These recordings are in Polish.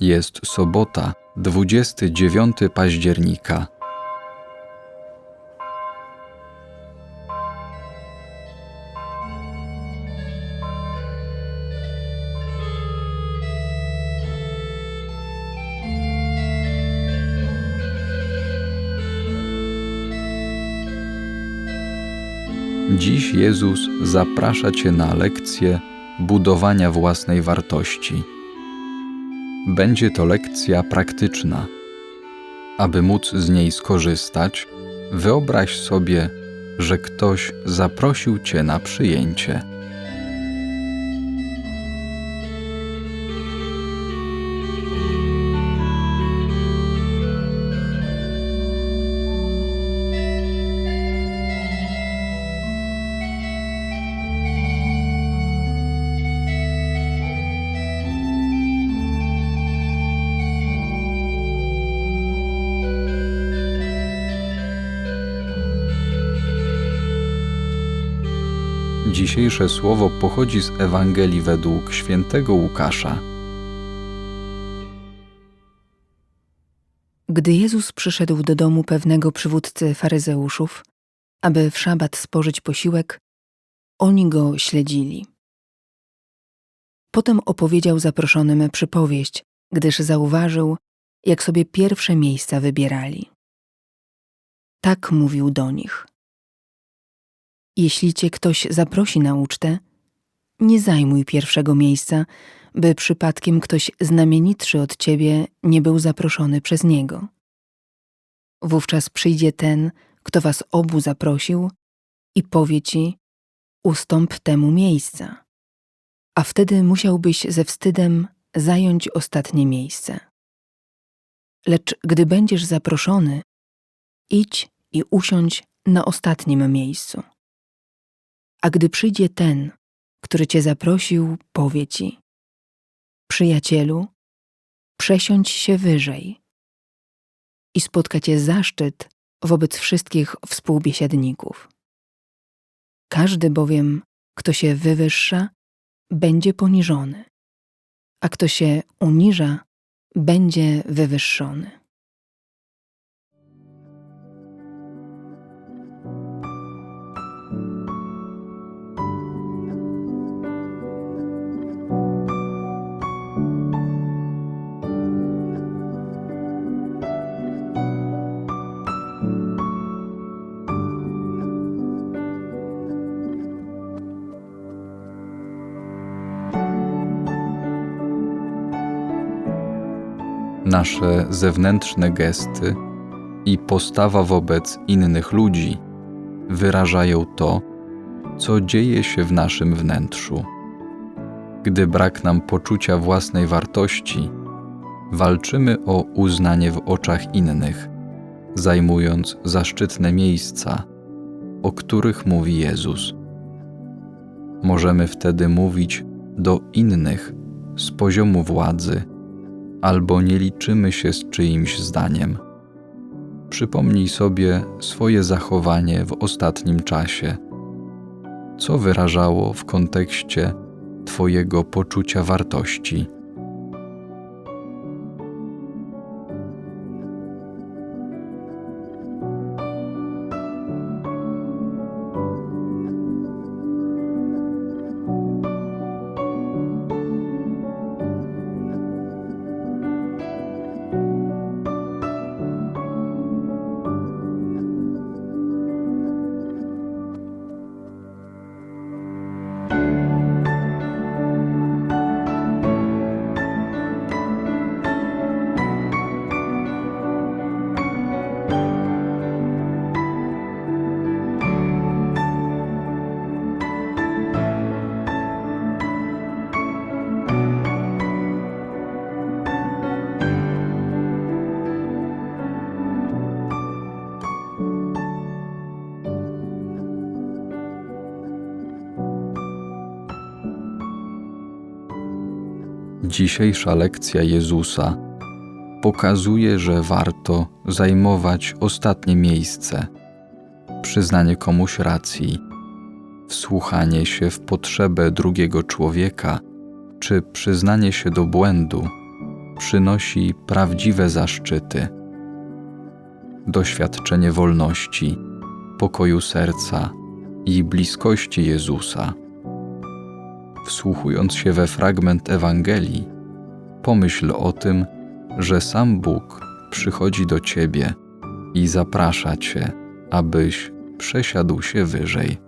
Jest sobota, 29 października. Dziś Jezus zaprasza Cię na lekcję budowania własnej wartości. Będzie to lekcja praktyczna. Aby móc z niej skorzystać, wyobraź sobie, że ktoś zaprosił Cię na przyjęcie. Dzisiejsze słowo pochodzi z Ewangelii według świętego Łukasza. Gdy Jezus przyszedł do domu pewnego przywódcy faryzeuszów, aby w szabat spożyć posiłek, oni go śledzili. Potem opowiedział zaproszonym przypowieść, gdyż zauważył, jak sobie pierwsze miejsca wybierali. Tak mówił do nich. Jeśli cię ktoś zaprosi na ucztę, nie zajmuj pierwszego miejsca, by przypadkiem ktoś znamienitszy od ciebie nie był zaproszony przez niego. Wówczas przyjdzie ten, kto was obu zaprosił i powie ci: Ustąp temu miejsca. A wtedy musiałbyś ze wstydem zająć ostatnie miejsce. Lecz gdy będziesz zaproszony, idź i usiądź na ostatnim miejscu. A gdy przyjdzie ten, który cię zaprosił, powie ci: Przyjacielu, przesiądź się wyżej. I spotka cię zaszczyt wobec wszystkich współbiesiadników. Każdy bowiem, kto się wywyższa, będzie poniżony, a kto się uniża, będzie wywyższony. Nasze zewnętrzne gesty i postawa wobec innych ludzi wyrażają to, co dzieje się w naszym wnętrzu. Gdy brak nam poczucia własnej wartości, walczymy o uznanie w oczach innych, zajmując zaszczytne miejsca, o których mówi Jezus. Możemy wtedy mówić do innych z poziomu władzy, albo nie liczymy się z czyimś zdaniem. Przypomnij sobie swoje zachowanie w ostatnim czasie. Co wyrażało w kontekście Twojego poczucia wartości? Dzisiejsza lekcja Jezusa pokazuje, że warto zajmować ostatnie miejsce, przyznanie komuś racji, wsłuchanie się w potrzebę drugiego człowieka czy przyznanie się do błędu przynosi prawdziwe zaszczyty. Doświadczenie wolności, pokoju serca i bliskości Jezusa. Wsłuchując się we fragment Ewangelii, pomyśl o tym, że sam Bóg przychodzi do Ciebie i zaprasza Cię, abyś przesiadł się wyżej.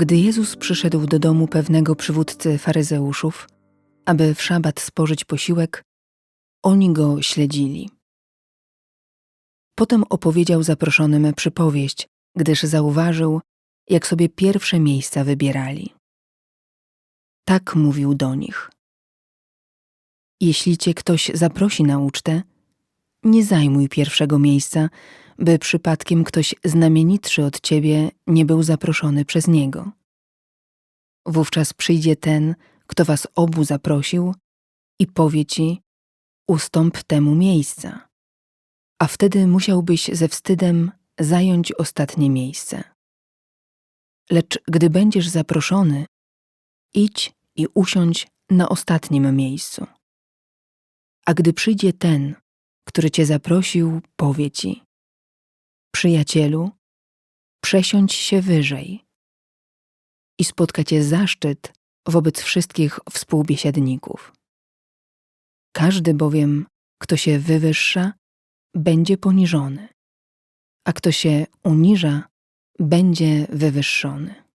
Gdy Jezus przyszedł do domu pewnego przywódcy faryzeuszów, aby w szabat spożyć posiłek, oni go śledzili. Potem opowiedział zaproszonym przypowieść, gdyż zauważył, jak sobie pierwsze miejsca wybierali. Tak mówił do nich. Jeśli cię ktoś zaprosi na ucztę, nie zajmuj pierwszego miejsca, by przypadkiem ktoś znamienitszy od ciebie nie był zaproszony przez niego. Wówczas przyjdzie ten, kto was obu zaprosił i powie ci: Ustąp temu miejsca. A wtedy musiałbyś ze wstydem zająć ostatnie miejsce. Lecz gdy będziesz zaproszony, idź i usiądź na ostatnim miejscu. A gdy przyjdzie ten, który cię zaprosił, powie ci: Przyjacielu, przesiądź się wyżej i spotka cię zaszczyt wobec wszystkich współbiesiadników. Każdy bowiem, kto się wywyższa, będzie poniżony, a kto się uniża, będzie wywyższony.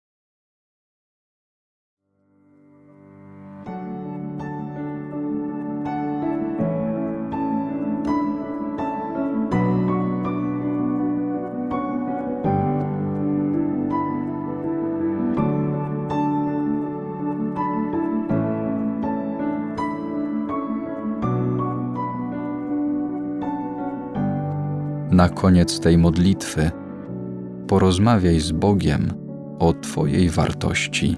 Na koniec tej modlitwy porozmawiaj z Bogiem o Twojej wartości.